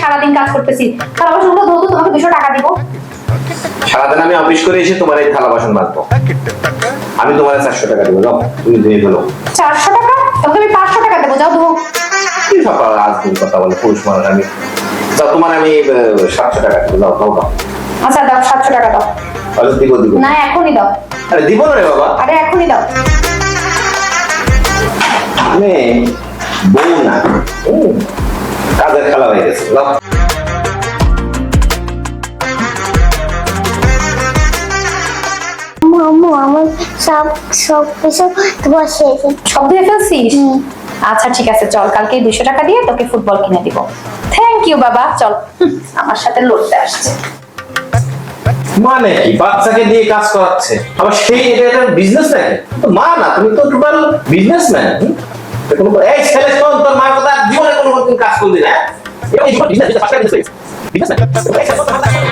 সারাদিন কাজ করতেছি। থালা বাসনগুলো ধুতো তোমাকে দুশো টাকা দিব। সারাদিন আমি অফিস করে এসে তোমার এই থালা বাসন মাজবো। আমি তোমার চারশো টাকা দেবো যাও তুমি ধুয়ে ফেলো। চারশো টাকা? তোমাকে আমি পাঁচশো টাকা দেবো যাও ধো কি সকাল আজকে কথা বলে পুরুষ মানুষ আমি যাও তোমার আমি সাতশো টাকা দেবো যাও দাও দাও। আচ্ছা দাও সাতশো টাকা দাও। তাহলে দিব দিব। না এখনই দাও। আরে দিব না রে বাবা। আরে এখনই দাও। আমি বউ না। আম্মু আম্মু আমার সব সব কিছু বসিয়েছে সব দিয়ে ফেলছিস? আচ্ছা ঠিক আছে চল কালকে দুশো টাকা দিয়ে তোকে ফুটবল কিনে দিব। থ্যাংক ইউ বাবা। চল আমার সাথে লড়তে আসছে। মানে কি? বাচ্চাকে দিয়ে কাজ করাচ্ছে। আবার সেই এটা একটা বিজনেস নাকি মা না তুমি তো টোটাল বিজনেসম্যান এই ছেলে তোর মার কথা জীবনে কোনো কাজ করবি না এই জীবন বিজনেস বিজনেস বিজনেস